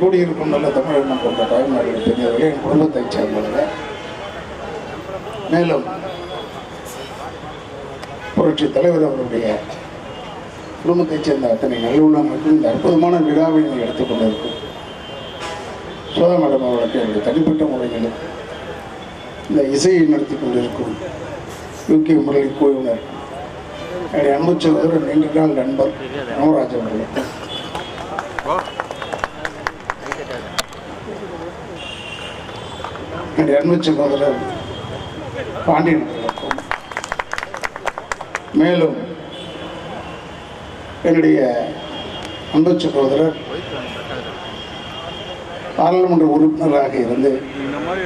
கூடியிருக்கும் நல்ல தமிழ் கொண்ட தாய்மார்கள் பெரியவர்கள் என் குடும்பத்தைச் சேர்ந்தவர்கள். மேலும் புரட்சி தலைவர் அவருடைய குடும்பத்தைச் சேர்ந்த அத்தனை நல்லுள்ளங்களுக்கு இந்த அற்புதமான விழாவினை எடுத்துக்கொண்டிருக்கும் சோதா மேடம் அவர்களுக்கு என்னுடைய தனிப்பட்ட முறையில் இந்த இசையை நடத்தி கொண்டிருக்கும் யூகே முரளி குழுவினர். என்னுடைய அன்பு சகோதரர் நீண்ட நாள் நண்பர் நவராஜ் அவர்களுக்கு என்னுடைய அன்பு சகோதரர் பாண்டியன். மேலும் என்னுடைய அன்பு சகோதரர் பாராளுமன்ற உறுப்பினராக இருந்து இந்த மாதிரி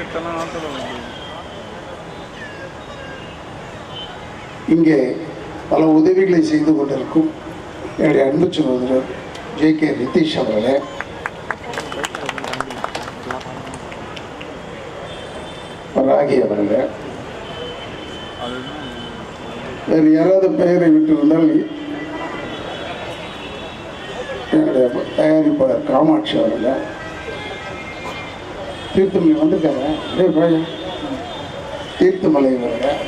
இங்கே பல உதவிகளை செய்து கொண்டிருக்கும் என்னுடைய அன்பு சகோதரர் ஜே கே நிதிஷ் அவர்களே. ராகியவர்கள் வேறு யாராவது பெயரை விட்டிருந்தால் என்னுடைய தயாரிப்பாளர் காமாட்சி அவர்கள் தீர்த்தமலை வந்திருக்காங்க அப்படியே பழைய தீர்த்தமலை அவர்கள்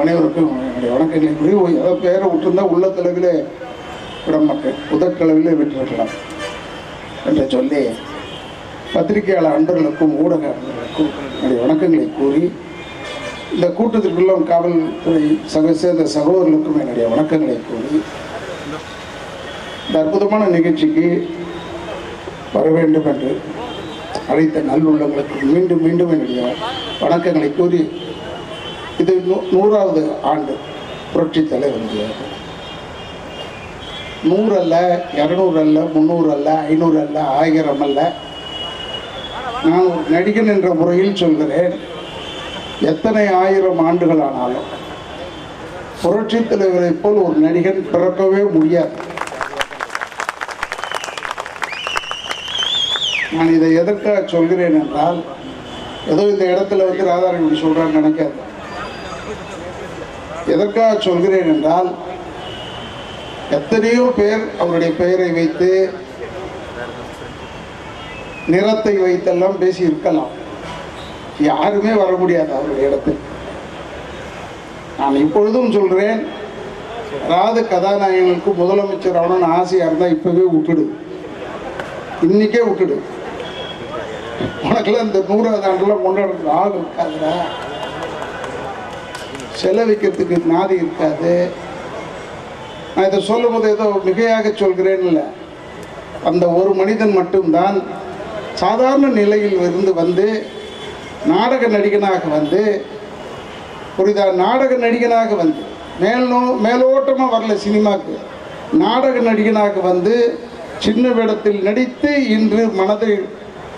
அனைவருக்கும் என்னுடைய வணக்கங்களை. கூறி ஏதாவது பெயரை விட்டுருந்தா உள்ளத்தளவிலே விட மாட்டேன் உதட்டளவிலே விட்டிருக்கலாம். என்று சொல்லி பத்திரிகையாளர் அன்பர்களுக்கும் ஊடக அன்பர்களுக்கும் என்னுடைய வணக்கங்களை கூறி இந்த கூட்டத்திற்குள்ள காவல்துறை சக சேர்ந்த சகோதரர்களுக்கும் என்னுடைய வணக்கங்களை கூறி இந்த அற்புதமான நிகழ்ச்சிக்கு வர வேண்டும் என்று அழைத்த நல்லுள்ளங்களுக்கு மீண்டும் மீண்டும் என்னுடைய வணக்கங்களை கூறி இது நூ- நூறாவது ஆண்டு புரட்சி தலைவருடைய நூறு அல்ல இரநூறு அல்ல முந்நூறு அல்ல ஐநூறு அல்ல ஆயிரம் அல்ல. நான் ஒரு நடிகன் என்ற முறையில் சொல்கிறேன். எத்தனை ஆயிரம் ஆண்டுகள் ஆனாலும் புரட்சி தலைவரை போல் ஒரு நடிகன் பிறக்கவே முடியாது. நான் இதை எதற்காக சொல்கிறேன் என்றால் ஏதோ இந்த இடத்துல வந்து ராதாரவி இப்படி சொல்றான்னு நினைக்காது. எதற்காக சொல்கிறேன் என்றால் எத்தனையோ பேர் அவருடைய பெயரை வைத்து நிறத்தை வைத்தெல்லாம் பேசி இருக்கலாம் யாருமே வர முடியாது அவருடைய இடத்துக்கு. நான் இப்பொழுதும் சொல்கிறேன் ராது கதாநாயகனுக்கு முதலமைச்சர் ஆகணும்னு ஆசையாக இருந்தால் இப்போவே விட்டுடு. இன்னைக்கே விட்டுடு. உனக்குலாம் இந்த நூறாவது ஆண்டுலாம் கொண்டாடுறது ஆள் இருக்காதுடா. செலவிக்கிறதுக்கு நாதி இருக்காது. நான் இதை சொல்லும் போது ஏதோ மிகையாக சொல்கிறேன் இல்லை அந்த ஒரு மனிதன் மட்டும்தான் சாதாரண நிலையில் இருந்து வந்து நாடக நடிகனாக வந்து புரிதா நாடக நடிகனாக வந்து மேலோ மேலோட்டமாக வரல சினிமாவுக்கு நாடக நடிகனாக வந்து சின்ன வேடத்தில் நடித்து இன்று மனதில்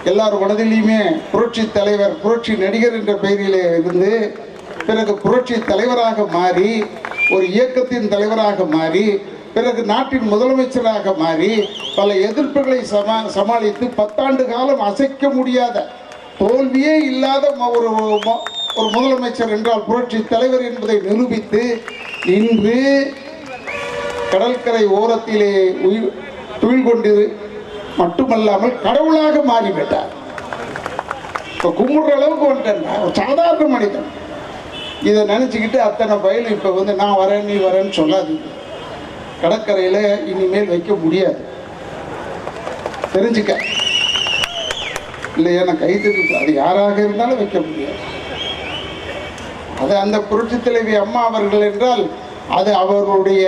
எல்லார் மனதிலையுமே புரட்சி தலைவர் புரட்சி நடிகர் என்ற பெயரிலே இருந்து பிறகு புரட்சி தலைவராக மாறி ஒரு இயக்கத்தின் தலைவராக மாறி பிறகு நாட்டின் முதலமைச்சராக மாறி பல எதிர்ப்புகளை சமா சமாளித்து பத்தாண்டு காலம் அசைக்க முடியாத தோல்வியே இல்லாத ஒரு ஒரு முதலமைச்சர் என்றால் புரட்சி தலைவர் என்பதை நிரூபித்து இன்று கடற்கரை ஓரத்திலே உயிர் துயில் கொண்டு மட்டுமல்லாமல் கடவுளாக மாறிவிட்டார். இப்போ கும்பிடுற அளவுக்கு வந்துட்டேன்னா ஒரு சாதாரண மனிதன். இதை நினச்சிக்கிட்டு அத்தனை பயல் இப்போ வந்து நான் வரேன் நீ வரேன்னு சொல்லாதீங்க. கடற்கரையில் இனிமேல் வைக்க முடியாது. தெரிஞ்சுக்க. இல்லையா? நான் கைது அது யாராக இருந்தாலும் வைக்க முடியாது. அது அந்த புரட்சி தலைவி அம்மா அவர்கள் என்றால் அது அவர்களுடைய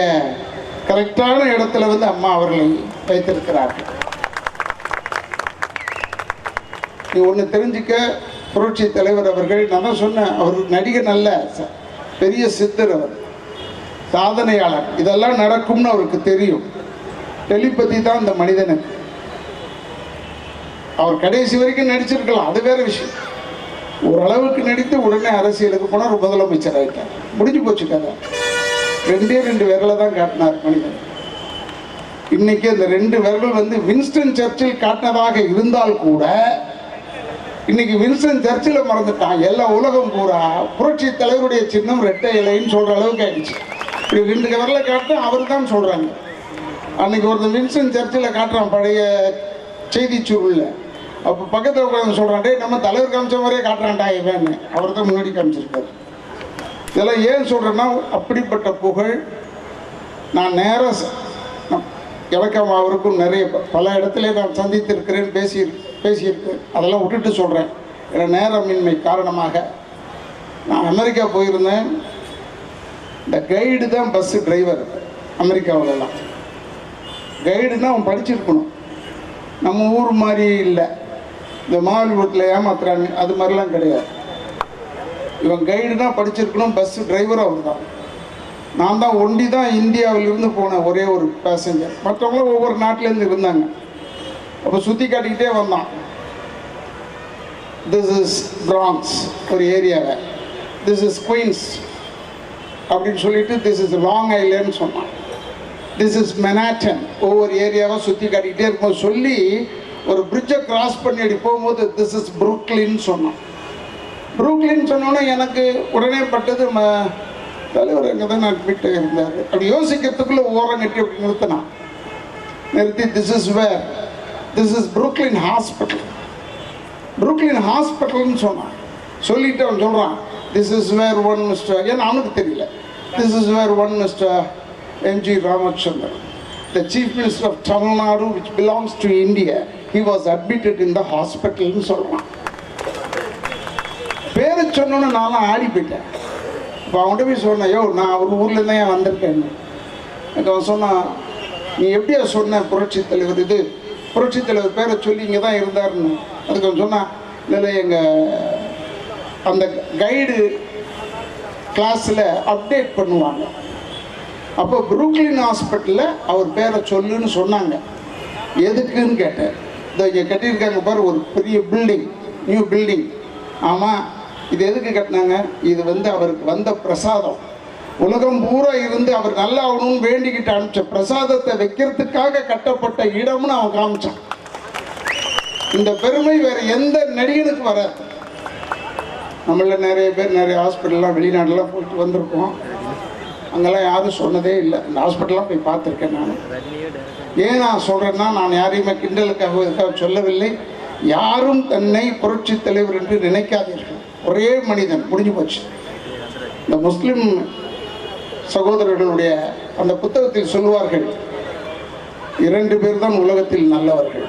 கரெக்டான இடத்துல வந்து அம்மா அவர்களை வைத்திருக்கிறார்கள். நீ ஒன்று தெரிஞ்சுக்க. புரட்சி தலைவர் அவர்கள் நான் தான் சொன்னேன் அவர் நடிகர் நல்ல பெரிய சித்தர் அவர். சாதனையாளர். இதெல்லாம் நடக்கும்னு அவருக்கு தெரியும். டெலிபதி தான் இந்த மனிதனுக்கு அவர் கடைசி வரைக்கும் நடிச்சிருக்கலாம். அது வேற விஷயம். ஓரளவுக்கு நடித்து உடனே அரசியலுக்கு போனார் முதலமைச்சர் ஆகிட்டார் முடிஞ்சு போச்சு கதை. ரெண்டே ரெண்டு விரலை தான் காட்டினார் மனிதன். இன்னைக்கு அந்த ரெண்டு விரல் வந்து வின்ஸ்டன் சர்ச்சில் காட்டினதாக இருந்தால் கூட இன்னைக்கு வின்ஸ்டன் சர்ச்சில் மறந்துட்டான். எல்லா உலகம் பூரா புரட்சி தலைவருடைய சின்னம் ரெட்டை இலைன்னு சொல்ற அளவுக்கு ஆயிடுச்சு. இப்படி ரெண்டு விரலை காட்டினா அவர் தான் சொல்கிறாங்க அன்னைக்கு ஒருத்தர் வின்சன் சர்ச்சில் காட்டுறான் பழைய செய்தி சுருளில் அப்போ பக்கத்தில் உட்காந்து சொல்கிறான் டே நம்ம தலைவர் காமிச்ச மாதிரியே காட்டுறான்டா இவன்னு அவர் தான் முன்னாடி காமிச்சிருக்காரு இதெல்லாம் ஏன் சொல்கிறேன்னா அப்படிப்பட்ட புகழ் நான் நேராக இலக்கம் அவருக்கும் நிறைய பல இடத்துல நான் சந்தித்திருக்கிறேன் பேசி பேசியிருக்கேன் அதெல்லாம் விட்டுட்டு சொல்கிறேன் ஏன்னா நேரமின்மை காரணமாக நான் அமெரிக்கா போயிருந்தேன். இந்த கைடு தான் பஸ்ஸு டிரைவர் அமெரிக்காவிலலாம். கைடுனா அவன் படிச்சிருக்கணும். நம்ம ஊர் மாதிரி இல்லை. இந்த மாவட்டத்தில் ஏமாத்துறாங்க அது மாதிரிலாம் கிடையாது. இவன் கைடுனா படிச்சிருக்கணும் பஸ்ஸு டிரைவரும் அவர் தான் நான் தான் ஒண்டி தான் இந்தியாவிலிருந்து போனேன் ஒரே ஒரு பேசஞ்சர் மற்றவங்களும் ஒவ்வொரு நாட்டிலேருந்து இருந்தாங்க. அப்போ சுற்றி காட்டிக்கிட்டே வந்தான். திஸ் இஸ் பிரான்ஸ் ஒரு ஏரியாவை. திஸ் இஸ் குயின்ஸ் அப்படின்னு சொல்லிட்டு திஸ் இஸ் லாங் ஐலேன்னு சொன்னான். திஸ் இஸ் மெனாட்டன் ஒவ்வொரு ஏரியாவை சுற்றி காட்டிக்கிட்டே இருக்கும்போது சொல்லி ஒரு பிரிட்ஜை கிராஸ் பண்ணி அப்படி போகும்போது திஸ் இஸ் புரூக்லின்னு சொன்னான். புரூக்லின் சொன்னோன்னே எனக்கு உடனே பட்டது ம தலைவர் அங்கே தான் அட்மிட் இருந்தார் அப்படி யோசிக்கிறதுக்குள்ளே ஓரம் கட்டி அப்படி நிறுத்தினான். நிறுத்தி this is where this is Brooklyn hospital Brooklyn ஹாஸ்பிட்டல்னு சொன்னான். சொல்லிட்டு அவன் சொல்கிறான் this is where one mister ஏன்னா அவனுக்கு தெரியல? This is where one mister M G Ramachandran the chief minister of Tamil Nadu which belongs to India he was admitted in the ஹாஸ்பிட்டல்னு சொல்கிறான் பேரை சொன்னோன்னு நானும் ஆடி போயிட்டேன். இப்போ அவன்கிட்ட போய் சொன்னேன் யோ நான் அவர் ஊரில் தான் வந்திருக்கேன்னு எனக்கு அவன் சொன்னான் நீ எப்படியா சொன்ன புரட்சி தலைவர் இது? புரட்சி தலைவர் பேரை சொல்லி இங்கே தான் இருந்தாருன்னு. அதுக்கு அவன் சொன்னான் இல்லை எங்கள் அந்த கைடு கிளாஸில் அப்டேட் பண்ணுவாங்க. அப்போ புரூக்லின் ஹாஸ்பிட்டலில் அவர் பேரை சொல்லுன்னு சொன்னாங்க. எதுக்குன்னு கேட்டேன். இதை இங்கே கட்டியிருக்காங்க பாரு ஒரு பெரிய பில்டிங் நியூ பில்டிங் ஆமாம் இது எதுக்கு கட்டினாங்க? இது வந்து அவருக்கு வந்த பிரசாதம். உலகம் பூரா இருந்து அவர் நல்லா ஆகணும்னு வேண்டிக்கிட்டு அனுப்பிச்ச பிரசாதத்தை வைக்கிறதுக்காக கட்டப்பட்ட இடம்னு அவன் காமிச்சான். இந்த பெருமை வேற எந்த நடிகனுக்கு வராது. நம்மள நிறைய பேர் நிறைய ஹாஸ்பிட்டல்லாம் வெளிநாடெல்லாம் போயிட்டு வந்திருக்கோம். அங்கெல்லாம் யாரும் சொன்னதே இல்லை. இந்த ஹாஸ்பிட்டல்லாம் போய் பார்த்துருக்கேன் நான். ஏன் நான் சொல்கிறேன்னா நான் யாரையுமே கிண்டலுக்காக இதுக்காக சொல்லவில்லை. யாரும் தன்னை புரட்சி தலைவர் என்று நினைக்காதீர்கள். ஒரே மனிதன் முடிஞ்சு போச்சு. இந்த முஸ்லிம் சகோதரர்களுடைய அந்த புத்தகத்தில் சொல்லுவார்கள் இரண்டு பேர் தான் உலகத்தில் நல்லவர்கள்.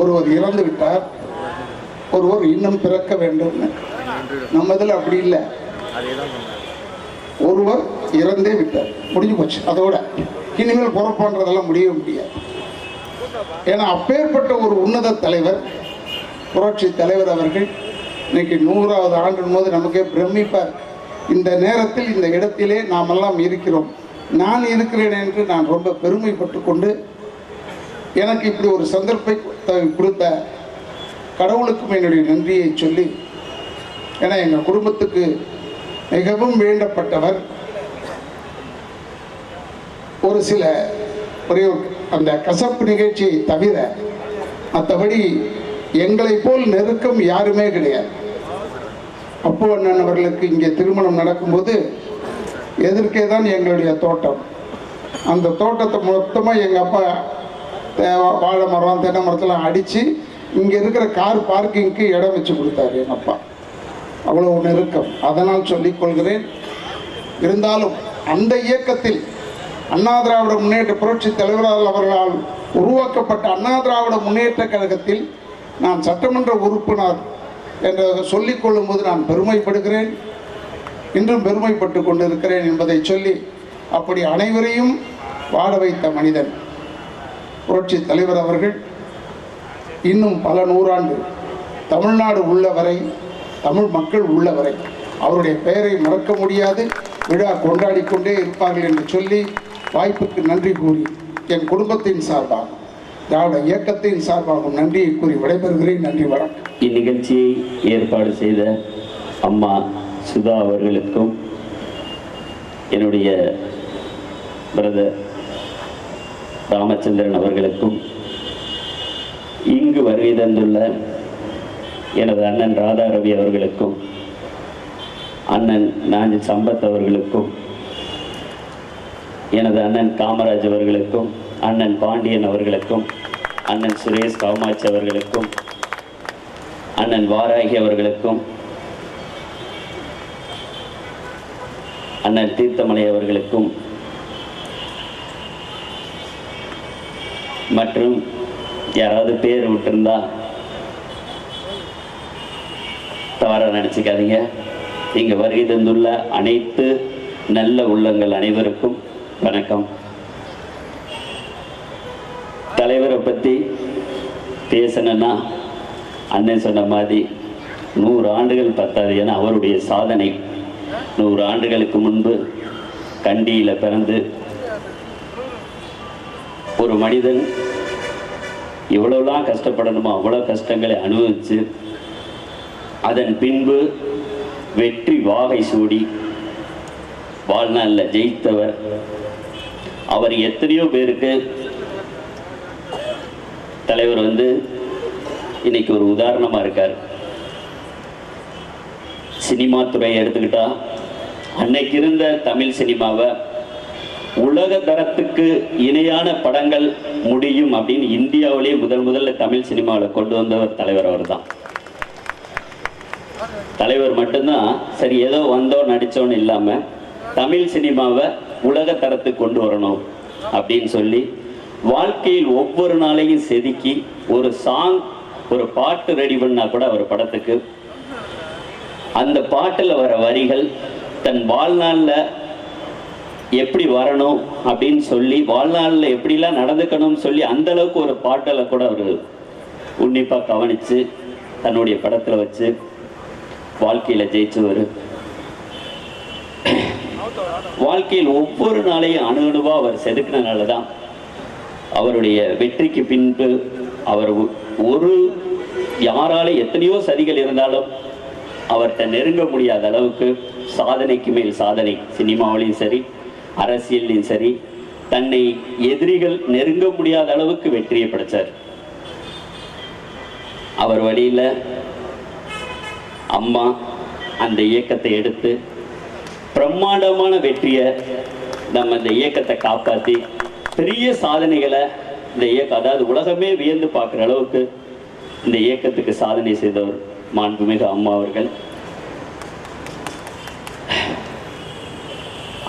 ஒருவர் இறந்து விட்டார் ஒருவர் இன்னும் பிறக்க வேண்டும்னு நம்ம இதில் அப்படி இல்லை. ஒருவர் இறந்தே விட்டார். முடிஞ்சு போச்சு. அதோட இனிமேல் பிறப்பான்றதெல்லாம் முடியவே முடியாது. ஏன்னா அப்பேற்பட்ட ஒரு உன்னத தலைவர் புரட்சி தலைவர் அவர்கள் இன்னைக்கு நூறாவது ஆண்டின் போது நமக்கே பிரமிப்பார். இந்த நேரத்தில் இந்த இடத்திலே நாமெல்லாம் இருக்கிறோம். நான் இருக்கிறேன் என்று நான் ரொம்ப பெருமைப்பட்டு கொண்டு எனக்கு இப்படி ஒரு சந்தர்ப்பத்தை கொடுத்த கடவுளுக்கும் என்னுடைய நன்றியை சொல்லி ஏன்னா எங்கள் குடும்பத்துக்கு மிகவும் வேண்டப்பட்டவர். ஒரு சில ஒரே அந்த கசப்பு நிகழ்ச்சியை தவிர மற்றபடி எங்களை போல் நெருக்கம் யாருமே கிடையாது. அப்போ அண்ணன் அவர்களுக்கு இங்கே திருமணம் நடக்கும்போது எதிர்க்கே தான் எங்களுடைய தோட்டம். அந்த தோட்டத்தை மொத்தமாக எங்கள் அப்பா தே- வாழை மரம் தென்னை மரத்தெல்லாம் அடித்து இங்கே இருக்கிற கார் பார்க்கிங்க்கு இடம் வச்சு கொடுத்தாரு எங்கள் அப்பா. அவ்வளோ நெருக்கம். அதனால் சொல்லிக் கொள்கிறேன். இருந்தாலும் அந்த இயக்கத்தில் அண்ணா திராவிட முன்னேற்ற புரட்சி தலைவரால் அவர்களால் உருவாக்கப்பட்ட அண்ணா திராவிட முன்னேற்ற கழகத்தில் நான் சட்டமன்ற உறுப்பினர் என்ற சொல்லிக் கொள்ளும்போது நான் பெருமைப்படுகிறேன். இன்றும் பெருமைப்பட்டு கொண்டிருக்கிறேன் என்பதை சொல்லி அப்படி அனைவரையும் வாட வைத்த மனிதன் புரட்சி தலைவர் அவர்கள். இன்னும் பல நூறாண்டு தமிழ்நாடு உள்ளவரை தமிழ் மக்கள் உள்ளவரை அவருடைய பெயரை மறக்க முடியாது. விழா கொண்டாடி கொண்டே இருப்பார்கள் என்று சொல்லி வாய்ப்புக்கு நன்றி கூறி என் குடும்பத்தின் சார்பாக திராவிட இயக்கத்தின் சார்பாகவும் நன்றியை கூறி விடைபெறுகிறேன். நன்றி வணக்கம். இந்நிகழ்ச்சியை ஏற்பாடு செய்த அம்மா சுதா அவர்களுக்கும் என்னுடைய பிரதர் ராமச்சந்திரன் அவர்களுக்கும் இங்கு வருகை தந்துள்ள எனது அண்ணன் ராதா ரவி அவர்களுக்கும் அண்ணன் நாஞ்சி சம்பத் அவர்களுக்கும் எனது அண்ணன் காமராஜ் அவர்களுக்கும் அண்ணன் பாண்டியன் அவர்களுக்கும் அண்ணன் சுரேஷ் காமாட்சி அவர்களுக்கும் அண்ணன் வாராகி அவர்களுக்கும் அண்ணன் தீர்த்தமலை அவர்களுக்கும் மற்றும் யாராவது பேர் விட்டிருந்தால் மாற நினச்சிக்காதீங்க. இங்கே வருகை தந்துள்ள அனைத்து நல்ல உள்ளங்கள் அனைவருக்கும் வணக்கம். தலைவரை பற்றி பேசணுன்னா அண்ணன் சொன்ன மாதிரி நூறு ஆண்டுகள் பத்தாது என அவருடைய சாதனை. நூறு ஆண்டுகளுக்கு முன்பு கண்டியில் பிறந்து ஒரு மனிதன் எவ்வளோலாம் கஷ்டப்படணுமோ அவ்வளோ கஷ்டங்களை அனுபவித்து அதன் பின்பு வெற்றி வாகை சூடி வாழ்நாளில் ஜெயித்தவர். அவர் எத்தனையோ பேருக்கு தலைவர் வந்து இன்னைக்கு ஒரு உதாரணமாக இருக்கார். சினிமா துறையை எடுத்துக்கிட்டா அன்னைக்கு இருந்த தமிழ் சினிமாவை உலக தரத்துக்கு இணையான படங்கள் முடியும் அப்படின்னு இந்தியாவிலேயே முதல் முதல்ல தமிழ் சினிமாவில் கொண்டு வந்தவர் தலைவர் அவர் தான் தலைவர் மட்டும்தான் சரி ஏதோ வந்தோம் நடித்தோன்னு இல்லாமல் தமிழ் சினிமாவை உலக தரத்துக்கு கொண்டு வரணும் அப்படின்னு சொல்லி வாழ்க்கையில் ஒவ்வொரு நாளையும் செதுக்கி ஒரு சாங் ஒரு பாட்டு ரெடி பண்ணா கூட அவர் படத்துக்கு. அந்த பாட்டில் வர வரிகள் தன் வாழ்நாளில் எப்படி வரணும் அப்படின்னு சொல்லி வாழ்நாளில் எப்படிலாம் நடந்துக்கணும்னு சொல்லி அந்த அளவுக்கு ஒரு பாட்டில் கூட அவர் உன்னிப்பாக கவனித்து தன்னுடைய படத்தில் வச்சு வாழ்க்கையில் ஜெயிச்சவர். வாழ்க்கையில் ஒவ்வொரு நாளையும் அணு அணுவாக அவர் செதுக்கினனால தான் அவருடைய வெற்றிக்கு பின்பு அவர் ஒரு யாரால எத்தனையோ சதிகள் இருந்தாலும் அவர்கிட்ட நெருங்க முடியாத அளவுக்கு சாதனைக்கு மேல் சாதனை. சினிமாவிலையும் சரி அரசியல்லையும் சரி தன்னை எதிரிகள் நெருங்க முடியாத அளவுக்கு வெற்றியை படைச்சார். அவர் வழியில அம்மா அந்த இயக்கத்தை எடுத்து பிரம்மாண்டமான வெற்றியை நம்ம இந்த இயக்கத்தை காப்பாற்றி பெரிய சாதனைகளை இந்த இயக்கம் அதாவது உலகமே வியந்து பார்க்குற அளவுக்கு இந்த இயக்கத்துக்கு சாதனை செய்தவர் மாண்புமிகு அம்மா அவர்கள்.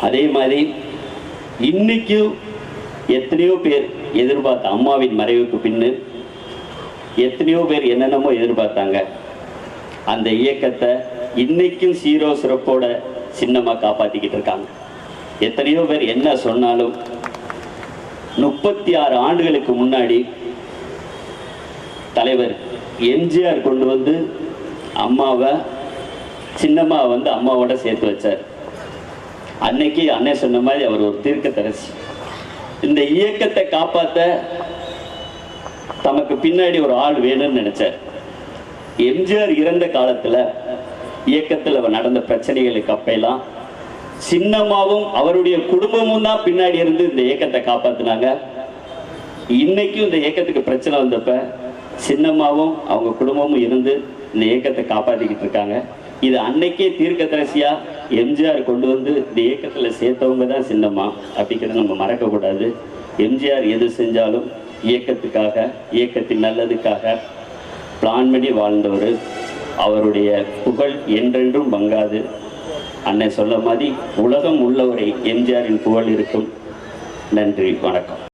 அதே மாதிரி இன்னைக்கும் எத்தனையோ பேர் எதிர்பார்த்த அம்மாவின் மறைவுக்கு பின்னு எத்தனையோ பேர் என்னென்னமோ எதிர்பார்த்தாங்க. அந்த இயக்கத்தை இன்னைக்கும் சீரோ சிறப்போட சின்னமா காப்பாத்திக்கிட்டு இருக்காங்க. எத்தனையோ பேர் என்ன சொன்னாலும் முப்பத்தி ஆறு ஆண்டுகளுக்கு முன்னாடி தலைவர் எம்ஜிஆர் கொண்டு வந்து அம்மாவை சின்னம்மா வந்து அம்மாவோட சேர்த்து வச்சார். அன்னைக்கு அண்ணன் சொன்ன மாதிரி அவர் ஒரு தீர்க்கதரிசி. இந்த இயக்கத்தை காப்பாற்ற தமக்கு பின்னாடி ஒரு ஆள் வேணும்னு நினைச்சார். எம்ஜிஆர் இறந்த காலத்தில் இயக்கத்தில் நடந்த பிரச்சனைகளுக்கு அப்பெல்லாம் சின்னம்மாவும் அவருடைய குடும்பமும் தான் பின்னாடி இருந்து இந்த இயக்கத்தை காப்பாத்தினாங்க. இன்னைக்கும் இந்த இயக்கத்துக்கு பிரச்சனை வந்தப்ப சின்னம்மாவும் அவங்க குடும்பமும் இருந்து இந்த இயக்கத்தை காப்பாற்றிக்கிட்டு இருக்காங்க. இது அன்னைக்கே தீர்க்கதரிசியா எம்ஜிஆர் கொண்டு வந்து இந்த இயக்கத்தில் சேர்த்தவங்க தான் சின்னம்மா அப்படிங்கிறத நம்ம மறக்கக்கூடாது. எம்ஜிஆர் எது செஞ்சாலும் இயக்கத்துக்காக இயக்கத்தின் நல்லதுக்காக பிளான் பண்ணி வாழ்ந்தவர். அவருடைய புகழ் என்றென்றும் மங்காது. அன்னை சொல்ல மாதிரி உலகம் உள்ளவரை எம்ஜிஆரின் புகழ் இருக்கும். நன்றி வணக்கம்.